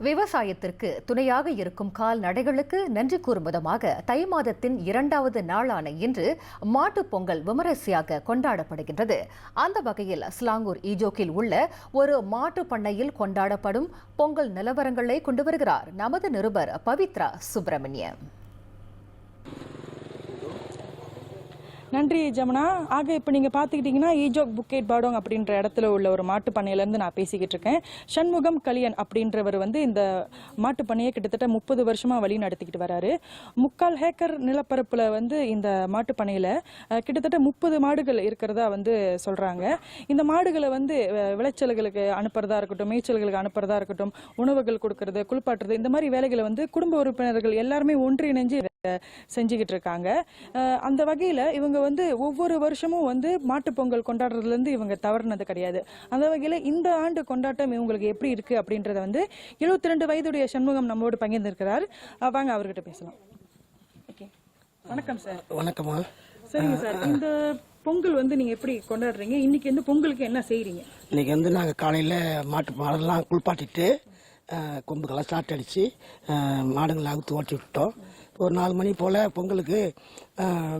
விவசாயத்திற்கு துணையாக இருக்கும் கால்நடைகளுக்கு நன்றி கூறும் விதமாக தை மாதத்தின் இரண்டாவது நாளான இன்று மாட்டுப் பொங்கல் விமரிசையாக கொண்டாடப்படுகின்றது. அந்த வகையில் ஸ்லாங்கூர் ஈஜோக்கில் உள்ள ஒரு மாட்டு பண்ணையில் கொண்டாடப்படும் பொங்கல் நிலவரங்களை கொண்டு வருகிறார் நமது நிருபர் பவித்ரா சுப்பிரமணியம் நன்றி ஜமுனா. ஆக இப்போ நீங்கள் பார்த்துக்கிட்டிங்கன்னா ஈஜோக் புக்கேட் பாடோங் அப்படின்ற இடத்துல உள்ள ஒரு மாட்டு பண்ணையிலேருந்து நான் பேசிக்கிட்டு இருக்கேன். சண்முகம் கலியன் அப்படின்றவர் வந்து இந்த மாட்டு பண்ணையை கிட்டத்தட்ட முப்பது வருஷமாக வழி நடத்திக்கிட்டு வராரு. முக்கால் ஹேக்கர் நிலப்பரப்பில் வந்து இந்த மாட்டு பண்ணையில் கிட்டத்தட்ட முப்பது மாடுகள் இருக்கிறதா வந்து சொல்கிறாங்க இந்த மாடுகளை வந்து விளைச்சல்களுக்கு அனுப்புறதா இருக்கட்டும் மேய்ச்சல்களுக்கு அனுப்புறதா இருக்கட்டும் உணவுகள் கொடுக்கறது குளிப்பாட்டுறது இந்த மாதிரி வேலைகளை வந்து குடும்ப உறுப்பினர்கள் எல்லாருமே ஒன்றிணைஞ்சு செஞ்சுக்கிட்டு இருக்காங்க அந்த வகையில் இவங்க வந்து ஒவ்வொரு வருஷமும் வந்து மாட்டுப் பொங்கல் கொண்டாடுறதுலேருந்து இவங்க தவறுனது கிடையாது. அந்த வகையில் இந்த ஆண்டு கொண்டாட்டம் இவங்களுக்கு எப்படி இருக்கு அப்படின்றத வந்து 72 ரெண்டு வயதுடைய சண்முகம் நம்மோடு பகிர்ந்திருக்கிறார். வாங்க அவர்கிட்ட பேசலாம். ஓகே. வணக்கம் சார் வணக்கம்மா. சரிங்க சார் இந்த பொங்கல் வந்து நீங்க எப்படி கொண்டாடுறீங்க? இன்னைக்கு வந்து பொங்கலுக்கு என்ன செய்றீங்க? இன்னைக்கு வந்து நாங்கள் காலையில் மாட்டு மாடெல்லாம் குளிப்பாட்டிட்டு கொம்புக்கெல்லாம் சாட்டு அடித்து மாடுங்களை அவுத்து ஓட்டி விட்டோம். ஒரு நாலு மணி போல் பொங்கலுக்கு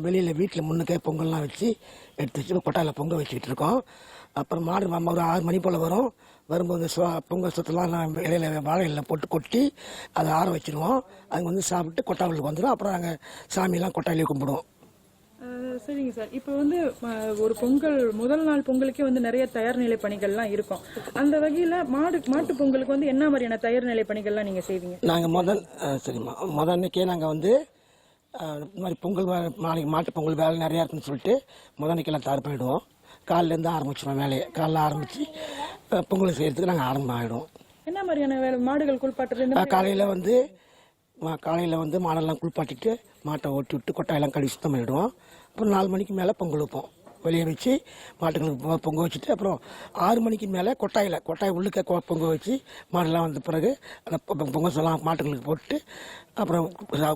வெளியில் வீட்டில் முன்னுக்கே பொங்கல்லாம் வச்சு எடுத்து வச்சு கொட்டாயில் பொங்கல் வச்சுக்கிட்டு இருக்கோம். அப்புறம் மாடு மாமா ஒரு ஆறு மணி போல் வரும். வரும்போது சொ- பொங்கல் சொத்தெல்லாம் நான் இலையில வாழை போட்டு கொட்டி அதை ஆற வச்சுருவோம். அங்கே வந்து சாப்பிட்டு கொட்டாவுக்கு வந்துடும் அப்புறம் நாங்கள் சாமியெல்லாம் கொட்டாயிலே கும்பிடுவோம். சரிங்க சார். இப்போ வந்து ஒரு பொங்கல் முதல் நாள் பொங்கலுக்கே வந்து நிறைய தயார் நிலை பணிகள்லாம் இருக்கும். அந்த வகையில மாடு மாட்டு பொங்கலுக்கு வந்து என்ன மாதிரியான தயார் நிலை பணிகள்லாம் நீங்க செய்வீங்க? நாங்கள் முதல் சரிம்மா முதல் அன்னைக்கே நாங்கள் வந்து இந்த மாதிரி பொங்கல் நாளைக்கு மாட்டு பொங்கல் வேலை நிறையா இருக்குன்னு சொல்லிட்டு முதல் அன்னைக்கெல்லாம் தயார் பண்ணிவிடுவோம் காலிலேருந்து ஆரம்பிச்சிடுவோம் வேலையை. காலைல ஆரம்பித்து பொங்கல் செய்கிறதுக்கு நாங்கள் ஆரம்பம் ஆகிடுவோம் என்ன மாதிரியான வேலை மாடுகள் குளிப்பாட்டுறது காலையில் வந்து காலையில் வந்து மாடெல்லாம் குளிப்பாட்டிட்டு மாட்டை ஓட்டி விட்டு கொட்டாயெல்லாம் கழுவி சுத்தம் பண்ணிவிடுவோம் அப்புறம் நாலு மணிக்கு மேலே பொங்கல் வைப்போம். வெளியே வச்சு மாட்டுங்களுக்கு பொங்க வச்சுட்டு அப்புறம் ஆறு மணிக்கு மேலே கொட்டாயில் கொட்டாய் உள்ளுக்க பொங்க வச்சு மாடெல்லாம் வந்த பிறகு அந்த பொங்கல் சொல்லலாம் மாட்டுங்களுக்கு போட்டு அப்புறம்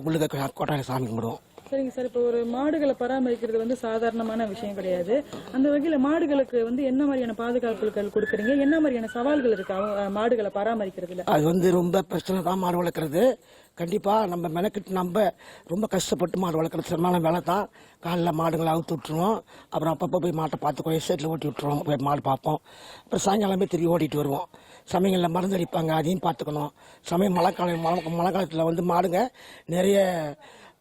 உள்ளுக்க கொட்டாயில் சாமி கும்பிடுவோம். சரிங்க சார். இப்போ ஒரு மாடுகளை பராமரிக்கிறது வந்து சாதாரணமான விஷயம் கிடையாது. அந்த வகையில் மாடுகளுக்கு வந்து என்ன மாதிரியான பாதுகாப்புகள் கொடுக்குறீங்க? என்ன மாதிரியான சவால்கள் இருக்கு அவங்க மாடுகளை பராமரிக்கிறதுல? அது வந்து ரொம்ப பிரச்சனை தான் மாடு வளர்க்குறது. கண்டிப்பாக நம்ம மெனக்கிட்டு நம்ம ரொம்ப கஷ்டப்பட்டு மாடு வளர்க்குறது. சிரமமான வேலை தான். காலைல மாடுங்களை அவுத்து விட்டுருவோம். அப்புறம் அப்பப்போ போய் மாட்டை பார்த்துக்குவோம் எஸ்டேட்டில் ஓட்டி விட்டுருவோம். போய் மாடு பார்ப்போம். அப்புறம் சாயங்காலம் போய் திரும்பி ஓடிட்டு வருவோம். சமயங்களில் மருந்து அடிப்பாங்க அதையும் பார்த்துக்கணும். சமயம் மழை காலம் மழை மழை காலத்தில் வந்து மாடுங்க நிறைய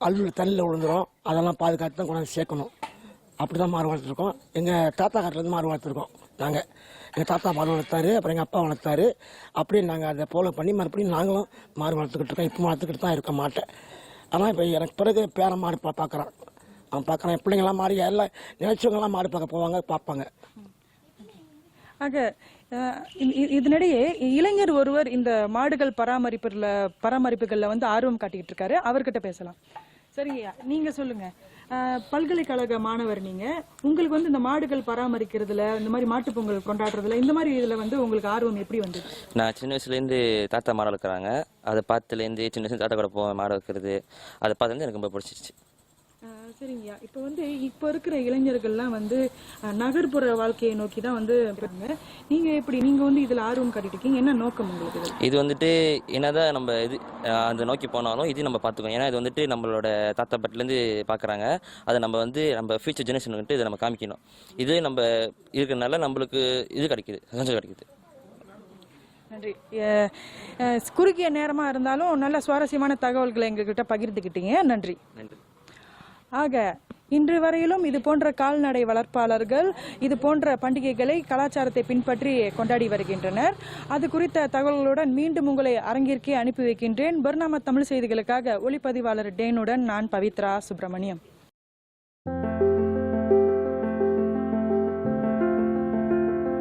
அழுவில் தண்ணியில் விழுந்துரும். அதெல்லாம் பாதுகாத்து தான் கொண்டாந்து சேர்க்கணும். அப்படி தான் மாடு வளர்த்துருக்கோம் எங்கள் தாத்தா காட்டிலேருந்து மாடு வளர்த்துருக்கோம். நாங்கள் எங்கள் தாத்தா மாடு வளர்த்தாரு அப்புறம் எங்கள் அப்பா வளர்த்தாரு. அப்படியே நாங்கள் அதை ஃபாலோ பண்ணி மறுபடியும் நாங்களும் மாடு வளர்த்துக்கிட்டு இருக்கோம். இப்போ வளர்த்துக்கிட்டு தான் இருக்க மாட்டேன் ஆனால் இப்போ எனக்கு பிறகு பேர மாடு பா பார்க்குறான். அவன் பார்க்குறான். பிள்ளைங்களாம் மாடு எல்லாம் நினைச்சவங்களாம் மாடு பார்க்க போவாங்க பார்ப்பாங்க. ஆக இதனிடையே இளைஞர் ஒருவர் இந்த மாடுகள் பராமரிப்புல பராமரிப்புகள்ல வந்து ஆர்வம் காட்டிக்கிட்டு இருக்காரு அவர்கிட்ட பேசலாம். சரிங்கய்யா நீங்க சொல்லுங்க. பல்கலைக்கழக மாணவர் நீங்க. உங்களுக்கு வந்து இந்த மாடுகள் பராமரிக்கிறதுல இந்த மாதிரி மாட்டுப் பொங்கல் கொண்டாடுறதுல இந்த மாதிரி இதுல வந்து உங்களுக்கு ஆர்வம் எப்படி வந்தது? நான் சின்ன வயசுலேருந்து தாத்தா மாடு வளர்க்குறாங்க அதை பார்த்துலேருந்து சின்ன வயசுல தாத்தா கூட போ மாடு வைக்கிறது அதை பார்த்துலேருந்து எனக்கு ரொம்ப பிடிச்சிருச்சு. சரிங்கய்யா. இப்போ வந்து இப்போ இருக்கிற இளைஞர்கள்லாம் வந்து நகர்ப்புற வாழ்க்கையை நோக்கி தான் வந்து போறாங்க. நீங்க எப்படி நீங்க வந்து இதுல ஆர்வம் காட்டிட்டு என்ன நோக்கம் உங்களுக்கு? இது வந்துட்டு என்னதான் நம்ம இது அந்த நோக்கி போனாலும் இது நம்ம பார்த்துக்கணும் ஏன்னா இது வந்துட்டு நம்மளோட தாத்தா பாட்டிலேருந்து பார்க்குறாங்க. அதை நம்ம வந்து நம்ம ஃபியூச்சர் ஜெனரேஷனுக்கு இதை நம்ம காமிக்கணும். இது நம்ம இருக்கிறனால நம்மளுக்கு இது கிடைக்குது சந்தோஷம் கிடைக்குது. நன்றி. குறுகிய நேரமா இருந்தாலும் நல்ல சுவாரஸ்யமான தகவல்களை எங்ககிட்ட பகிர்ந்துக்கிட்டீங்க. நன்றி. நன்றி. ஆக இன்று வரையிலும் இது போன்ற கால்நடை வளர்ப்பாளர்கள் இது போன்ற பண்டிகைகளை கலாச்சாரத்தை பின்பற்றி கொண்டாடி வருகின்றனர். அது குறித்த தகவல்களுடன் மீண்டும் உங்களை அரங்கிற்கே அனுப்பி வைக்கின்றேன். பர்னாமா தமிழ் செய்திகளுக்காக ஒளிப்பதிவாளர் டேனுடன் நான் பவித்ரா சுப்பிரமணியம்.